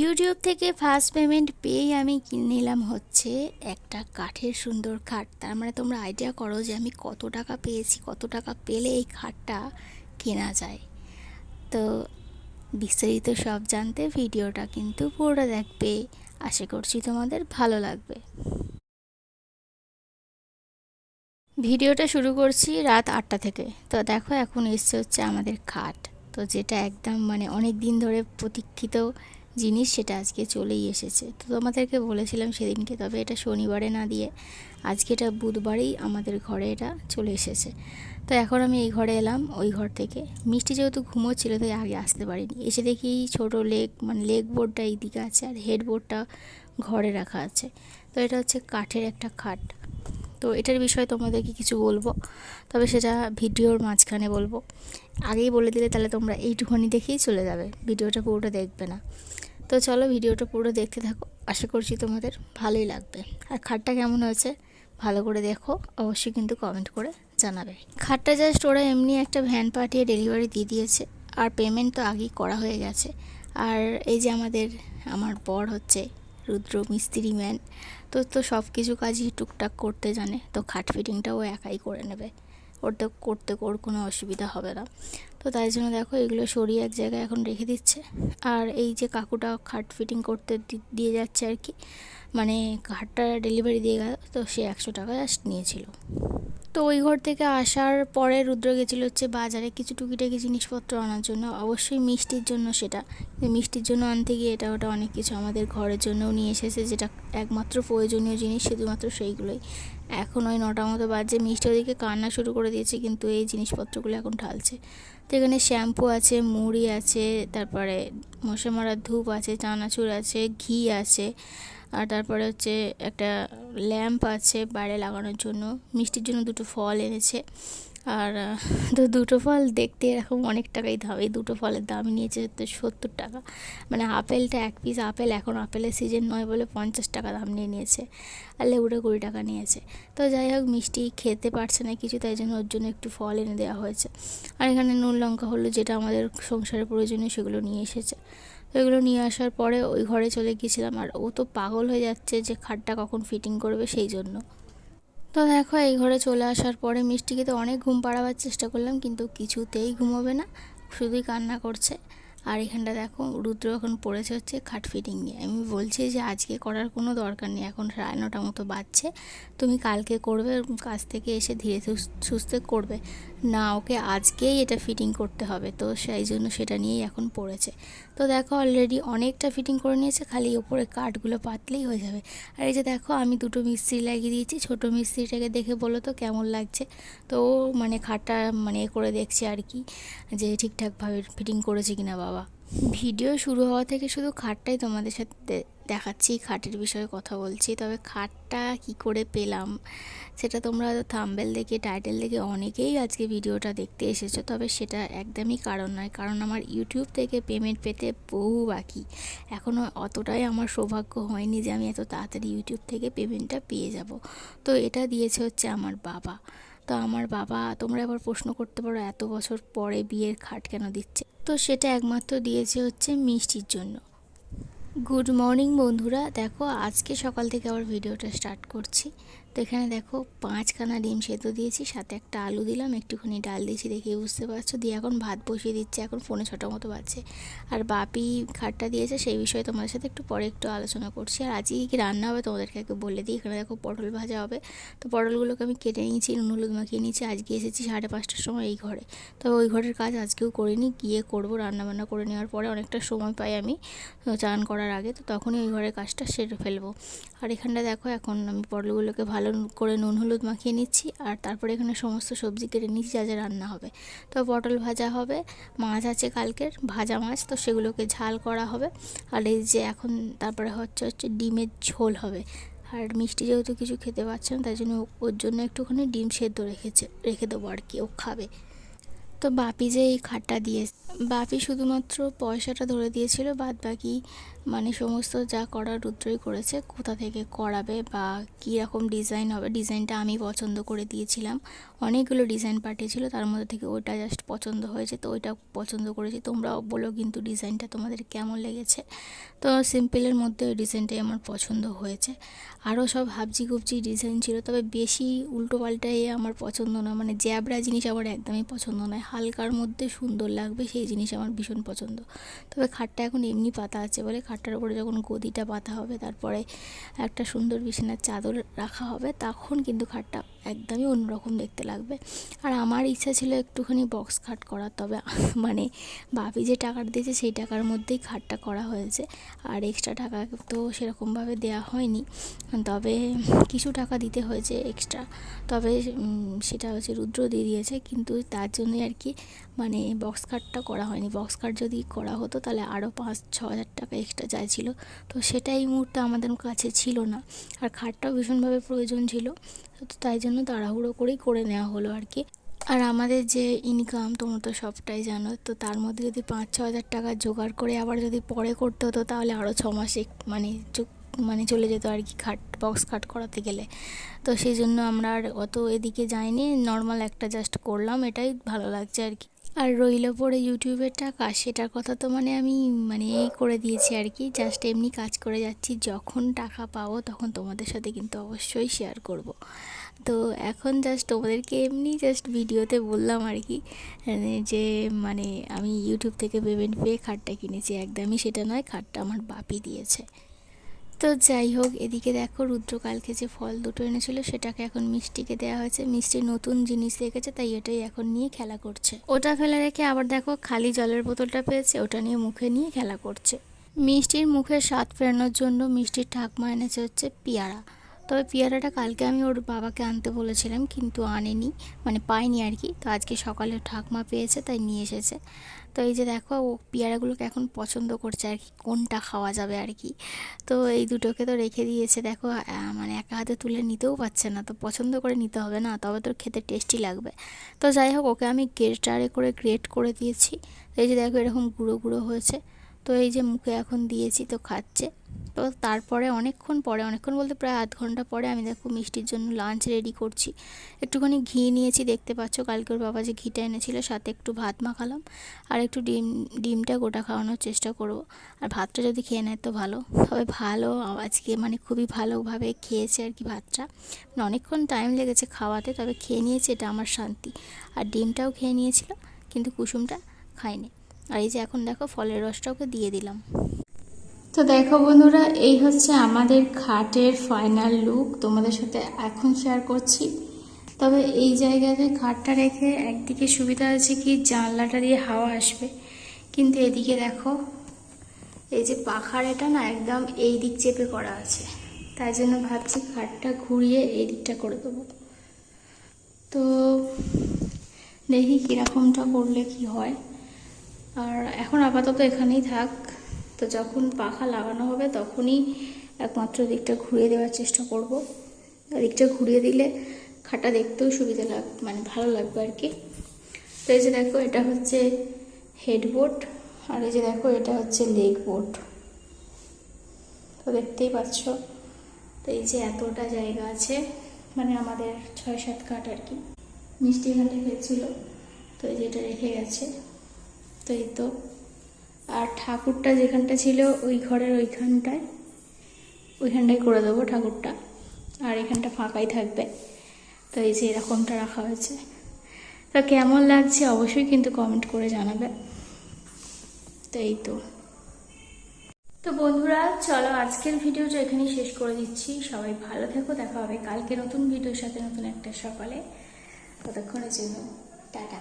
YouTube থেকে first payment পেয়েই আমি নিলাম হচ্ছে একটা কাঠের সুন্দর খাট। তার মানে তোমরা আইডিয়া করো যে আমি কত টাকা পেয়েছি, কত টাকা পেলে এই খাটটা কেনা যায়। তো বিস্তারিত সব জানতে ভিডিওটা কিন্তু পুরোটা দেখবে। আশা করছি তোমাদের ভালো লাগবে। ভিডিওটা শুরু করছি রাত আটটা থেকে। তো দেখো এখন এসছে হচ্ছে আমাদের খাট। তো যেটা একদম মানে অনেক দিন ধরে প্রতীক্ষিত জিনিস সেটা আজকে চলেই এসেছে। তো তোমাদেরকে বলেছিলাম সেদিনকে, তবে এটা শনিবারে না দিয়ে আজকে এটা বুধবারেই আমাদের ঘরে এটা চলে এসেছে। তো এখন আমি এই ঘরে এলাম, ওই ঘর থেকে। মিষ্টি যেহেতু ঘুমোচ্ছিল, তাই আগে আসতে পারিনি। এসে দেখি ছোট লেগ মানে লেগ বোর্ডটা এই দিকে আছে, আর হেডবোর্ডটা ঘরে রাখা আছে। তো এটা হচ্ছে কাঠের একটা খাট। তো এটার বিষয়ে তোমাদেরকে কিছু বলব, তবে সেটা ভিডিওর মাঝখানে বলব। আগেই বলে দিলে তাহলে তোমরা এইটুখানি দেখেই চলে যাবে, ভিডিওটা পুরোটা দেখবে না। তো চলো ভিডিওটা পুরো দেখতে থাকো, আশা করছি তোমাদের ভালোই লাগবে। আর খাটটা কেমন হয়েছে ভালো করে দেখো, অবশ্যই কিন্তু কমেন্ট করে জানাবে। খাটটা জাস্ট ওরা এমনি একটা ভ্যান পাঠিয়ে ডেলিভারি দিয়ে দিয়েছে, আর পেমেন্ট তো আগেই করা হয়ে গেছে। আর এই যে আমাদের, আমার বর হচ্ছে, রুদ্র মিস্ত্রি ম্যান তো তো সব কিছু কাজই টুকটাক করতে জানে। তো খাট ফিটিংটা ও একাই করে নেবে। ওর তো করতে, ওর কোনো অসুবিধা হবে না। তো তাই জন্য দেখো এগুলো সরিয়ে এক জায়গায় এখন রেখে দিচ্ছে। আর এই যে কাকুটা খাট ফিটিং করতে দিয়ে যাচ্ছে আর কি মানে খাটটা ডেলিভারি দিয়ে গেল, তো সে একশো টাকা জাস্ট নিয়েছিল। তো ওই ঘর থেকে আসার পরে রুদ্র গেছিল হচ্ছে বাজারে কিছু টুকিটাকি জিনিসপত্র আনার জন্য। অবশ্যই মিষ্টির জন্য সেটা। মিষ্টির জন্য আনতে গিয়ে এটা ওটা অনেক কিছু আমাদের ঘরের জন্যও নিয়ে এসেছে, যেটা একমাত্র প্রয়োজনীয় জিনিস শুধুমাত্র সেইগুলোই। এখন ওই নটা মতো বাজে, মিষ্টি ওদিকে কান্না শুরু করে দিয়েছে, কিন্তু এই জিনিসপত্রগুলো এখন ঢালছে। তো এখানে শ্যাম্পু আছে, মুড়ি আছে, তারপরে মশা মারার ধূপ আছে, চানাচুর আছে, ঘি আছে, আর তারপরে হচ্ছে একটা ল্যাম্প আছে বাইরে লাগানোর জন্য। মিষ্টির জন্য দুটো ফল এনেছে। আর তো দুটো ফল দেখতে এরকম অনেক টাকাই দাম। এই দুটো ফলের দাম নিয়েছে সত্তর টাকা। মানে আপেলটা এক পিস আপেল এখন আপেলের সিজন নয় বলে পঞ্চাশ টাকা দাম নিয়ে নিয়েছে আর লেবুটা কুড়ি টাকা নিয়েছে। তো যাই হোক, মিষ্টি খেতে পারছে না কিছু, তাই জন্য ওর জন্য একটু ফল এনে দেওয়া হয়েছে। আর এখানে নুন, লঙ্কা হলো যেটা আমাদের সংসারের প্রয়োজনীয় সেগুলো নিয়ে এসেছে। এগুলো নিয়ে আসার পরে ওই ঘরে চলে গিয়েছিলাম আর ও তো পাগল হয়ে যাচ্ছে যে খাটটা কখন ফিটিং করবে সেই জন্য। তো দেখো, এই ঘরে চলে আসার পরে মিষ্টিকে তো অনেক ঘুম পাড়াবার চেষ্টা করলাম, কিন্তু কিছুতেই ঘুমোবে না, শুধুই কান্না করছে। আর এখানটা দেখো, রুদ্র এখন পড়েছে হচ্ছে খাট ফিটিং নিয়ে। আমি বলছি যে আজকে করার কোনো দরকার নেই, এখন সাড়ে নটা মতো বাজছে। তুমি কালকে করবে, কাজ থেকে এসে ধীরে সুস্থে করবে। না, ওকে আজকেই এটা ফিটিং করতে হবে, তো সেই জন্য সেটা নিয়েই এখন পড়েছে। তো দেখো অলরেডি অনেকটা ফিটিং করে নিয়েছে, খালি ওপরে কাঠগুলো পাতলেই হয়ে যাবে। আর এই যে দেখো, আমি দুটো মিস্ত্রি লাগিয়ে দিয়েছি, ছোটো মিস্ত্রিটাকে দেখে বলো তো কেমন লাগছে? তো মানে খাটটা মানে করে দেখছে আর কি, যে ঠিকঠাকভাবে ফিটিং করেছে কিনা বাবা। ভিডিও শুরু হওয়া থেকে শুধু খাটটাই তোমাদের সাথে দেখাচ্ছি, খাটের বিষয়ে কথা বলছি। তবে খাটটা কি করে পেলাম, সেটা তোমরা থাম্বেল দেখে, টাইটেল দেখে অনেকেই আজকে ভিডিওটা দেখতে এসেছ। তবে সেটা একদমই কারণ নয়, কারণ আমার ইউটিউব থেকে পেমেন্ট পেতে বহু বাকি। এখনও অতটাই আমার সৌভাগ্য হয়নি যে আমি এত তাড়াতাড়ি ইউটিউব থেকে পেমেন্টটা পেয়ে যাব। তো এটা দিয়েছে হচ্ছে আমার বাবা। তো আমার বাবা, তোমরা এবার প্রশ্ন করতে পারো, এত বছর পরে বিয়ের খাট কেন দিচ্ছে? তো সেটা একমাত্র দিয়েছে হচ্ছে মিষ্টির জন্য। গুড মর্নিং বন্ধুরা। দেখো, আজকে সকাল থেকে আবার ভিডিওটা স্টার্ট করছি। তো এখানে দেখো পাঁচখানা ডিম সেদ্ধ দিয়েছি, সাথে একটা আলু দিলাম, একটুখানি ডাল দিয়েছি দেখে বুঝতে পারছ। দিয়ে এখন ভাত বসিয়ে দিচ্ছে, এখন ফোনে ছোটো মতো বাজছে। আর বাপি খাটটা দিয়েছে, সেই বিষয়ে তোমাদের সাথে একটু পরে একটু আলোচনা করছি। আর আজকে কি রান্না হবে তোমাদেরকে একটু বলে দিই, এখানে দেখো পটল ভাজা হবে। তো পটলগুলোকে আমি কেটে নিয়েছি, নুন হলুদ মাখিয়ে নিয়েছি, আজকে এসেছি সাড়ে পাঁচটার সময় এই ঘরে। তবে ওই ঘরের কাজ আজকেও করিনি, গিয়ে করব রান্নাবান্না করে নেওয়ার পরে অনেকটা সময় পাই আমি চান করার আগে। তো তখনই ওই ঘরের কাজটা সেরে ফেলব। আর এখানটা দেখো, এখন আমি পটলগুলোকে ভালো করে নুন, হলুদ মাখিয়ে নিচ্ছি আর তারপরে এখানে সমস্ত সবজি কেটে নিচ্ছি, যা যা রান্না হবে। তো পটল ভাজা হবে, মাছ আছে কালকের, ভাজা মাছ, তো সেগুলোকে ঝাল করা হবে। আর এই যে এখন তারপরে হচ্ছে হচ্ছে ডিমের ঝোল হবে। আর মিষ্টি যেহেতু কিছু খেতে পারছে না, তাই জন্য ওর জন্য একটুখানি ডিম সেদ্ধ রেখেছে, রেখে দেবো আর কি, ও খাবে। তো বাপি যে এই খাটটা দিয়ে বাপি শুধুমাত্র পয়সাটা ধরে দিয়েছিল বাদ বাকি মানে সমস্ত যা করার রুদ্রই করেছে, কোথা থেকে করাবে বা কী রকম ডিজাইন হবে ডিজাইনটা আমি পছন্দ করে দিয়েছিলাম। অনেকগুলো ডিজাইন পাঠিয়েছিল, তার মধ্যে থেকে ওইটা জাস্ট পছন্দ হয়েছে, তো ওইটা পছন্দ করেছি। তোমরাও বলো কিন্তু ডিজাইনটা তোমাদের কেমন লেগেছে। তো সিম্পলের মধ্যে ওই ডিজাইনটাই আমার পছন্দ হয়েছে। আরও সব হাবজি গুবজি ডিজাইন ছিল, তবে বেশি উল্টো পাল্টাই আমার পছন্দ না। মানে জ্যাবরা জিনিস আমার একদমই পছন্দ নয়। হালকার মধ্যে সুন্দর লাগবে, সেই জিনিস আমার ভীষণ পছন্দ। তবে খাটটা এখন এমনি পাতা আছে বলে খাটটার উপরে যখন গদিটা পাতা হবে, তারপরে একটা সুন্দর বিছানার চাদর রাখা হবে, তখন কিন্তু খাটটা একদমই অন্যরকম দেখতে লাগবে। আর আমার ইচ্ছা ছিল একটুখানি বক্স খাট করা তবে মানে বাপি যে টাকাটা দিয়েছে সেই টাকার মধ্যেই খাটটা করা হয়েছে। আর এক্সট্রা টাকা তো সেরকমভাবে দেওয়া হয়নি। তবে কিছু টাকা দিতে হয়েছে এক্সট্রা তবে সেটা হচ্ছে রুদ্র দিয়ে দিয়েছে, কিন্তু তার জন্যই আর কি মানে বক্স কাটটা করা হয়নি। বক্স কাট যদি করা হতো তাহলে আরও পাঁচ, ছ হাজার টাকা এক্সট্রা চাইছিল তো সেটা এই মুহূর্তে আমাদের কাছে ছিল না। আর খাটটাও ভীষণভাবে প্রয়োজন ছিল। তো তাই জন্য তাড়াহুড়ো করেই করে নেওয়া হলো আর কি। আর আমাদের যে ইনকাম তোমরা তো সবটাই জানো, তো তার মধ্যে যদি পাঁচ ছ হাজার টাকা জোগাড় করে আবার যদি পরে করতে হতো, তাহলে আরও ছ মাসে মানে মানে চলে যেত আর কি খাট বক্স খাট করাতে গেলে। তো সেই জন্য আমরা আর অত এদিকে যাইনি নর্মাল একটা জাস্ট করলাম, এটাই ভালো লাগছে আর কি। আর রইল পরে ইউটিউবের টাকা, সেটার কথা তো মানে আমি মানে করে দিয়েছি আর কি। জাস্ট এমনি কাজ করে যাচ্ছি, যখন টাকা পাবো তখন তোমাদের সাথে কিন্তু অবশ্যই শেয়ার করব। তো এখন জাস্ট তোমাদেরকে এমনি জাস্ট ভিডিওতে বললাম আর কি মানে যে মানে আমি ইউটিউব থেকে পেমেন্ট পেয়ে খাটটা কিনেছি। একদমই সেটা নয়, খাটটা আমার বাপি দিয়েছে। তো যাই হোক, এদিকে দেখো রুদ্রকালকে যে ফল দুটো এনেছিল, সেটাকে এখন মিষ্টিকে দেওয়া হয়েছে। মিষ্টি নতুন জিনিস দেখেছে, তাই এটাই এখন নিয়ে খেলা করছে। ওটা ফেলে রেখে আবার দেখো খালি জলের বোতলটা পেয়েছে, ওটা নিয়ে মুখে নিয়ে খেলা করছে। মিষ্টির মুখে স্বাদ ফেরানোর জন্য মিষ্টির ঠাকমা এনেছে হচ্ছে পেয়ারা। তবে পেয়ারাটা কালকে আমি ওর বাবাকে আনতে বলেছিলাম, কিন্তু আনেনি মানে পাইনি আর কি। তো আজকে সকালে ঠাকমা পেয়েছে, তাই নিয়ে এসেছে। তো এই যে দেখো, ও পেয়ারাগুলোকে এখন পছন্দ করছে আর কি, কোনটা খাওয়া যাবে আর কি। তো এই দুটোকে তো রেখে দিয়েছে, দেখো মানে একা হাতে তুলে নিতেও পারছে না। তো পছন্দ করে নিতে হবে না, তবে তোর খেতে টেস্টি লাগবে। তো যাই হোক, ওকে আমি গ্রেটারে করে গ্রেট করে দিয়েছি। এই যে দেখো, এরকম গুঁড়ো গুঁড়ো হয়েছে। তো এই যে মুখে এখন দিয়েছি তো খাচ্ছে। তো তারপরে অনেকক্ষণ পরে, অনেকক্ষণ বলতে প্রায় আধ ঘণ্টা পরে আমি দেখো মিষ্টির জন্য লাঞ্চ রেডি করছি। একটুখানি ঘি নিয়েছি, দেখতে পাচ্ছ কালকে ওর বাবা যে ঘিটা এনেছিল সাথে একটু ভাত মাখালাম আর একটু ডিম, ডিমটা গোটা খাওয়ানোর চেষ্টা করব। আর ভাতটা যদি খেয়ে নেয় তো ভালো। তবে ভালো, আজকে মানে খুবই ভালোভাবে খেয়েছে আর কি ভাতটা। মানে অনেকক্ষণ টাইম লেগেছে খাওয়াতে, তবে খেয়ে নিয়েছে এটা আমার শান্তি। আর ডিমটাও খেয়ে নিয়েছিল, কিন্তু কুসুমটা খায়নি। আর এই যে এখন দেখো ফলের রসটা ওকে দিয়ে দিলাম। তো দেখো বন্ধুরা, এই হচ্ছে আমাদের খাটের ফাইনাল লুক তোমাদের সাথে এখন শেয়ার করছি। তবে এই জায়গাতে খাটটা রেখে একদিকে সুবিধা আছে কি, জানলাটা দিয়ে হাওয়া আসবে। কিন্তু এদিকে দেখো, এই যে পাখার এটা না একদম এই দিক চেপে করা আছে। তাই জন্য ভাবছি খাটটা ঘুরিয়ে এই দিকটা করে দেবো। তো দেখি কীরকমটা করলে কি হয়। আর এখন আপাতত এখানেই থাক। তো যখন পাখা লাগানো হবে তখনই একমাত্র দিকটা ঘুরিয়ে দেওয়ার চেষ্টা করব। দিকটা ঘুরিয়ে দিলে খাটা দেখতেও সুবিধা লাগ মানে ভালো লাগবে আর কি। তো এই যে দেখো, এটা হচ্ছে হেডবোর্ড আর এই যে দেখো, এটা হচ্ছে লেগ বোর্ড তো দেখতেই পাচ্ছ, তো এই যে এতটা জায়গা আছে মানে আমাদের ছয় সাত কাঠ আর কি। মিষ্টি এখানে হয়েছিল তো এই যে এটা রেখে গেছে। তো এই তো আর ঠাকুরটা যেখানটা ছিল, ওই ঘরের ওইখানটায়। ওইখানটায় করে দেবো ঠাকুরটা। আর এখানটা ফাঁকাই থাকবে। তো এই যে এরকমটা রাখা হয়েছে। তো কেমন লাগছে অবশ্যই কিন্তু কমেন্ট করে জানাবে। তো এই তো তো বন্ধুরা, চলো আজকের ভিডিওটা এখানেই শেষ করে দিচ্ছি। সবাই ভালো থেকো, দেখা হবে কালকে নতুন ভিডিওর সাথে নতুন একটা সকালে। ততক্ষণের জন্য, টাটা।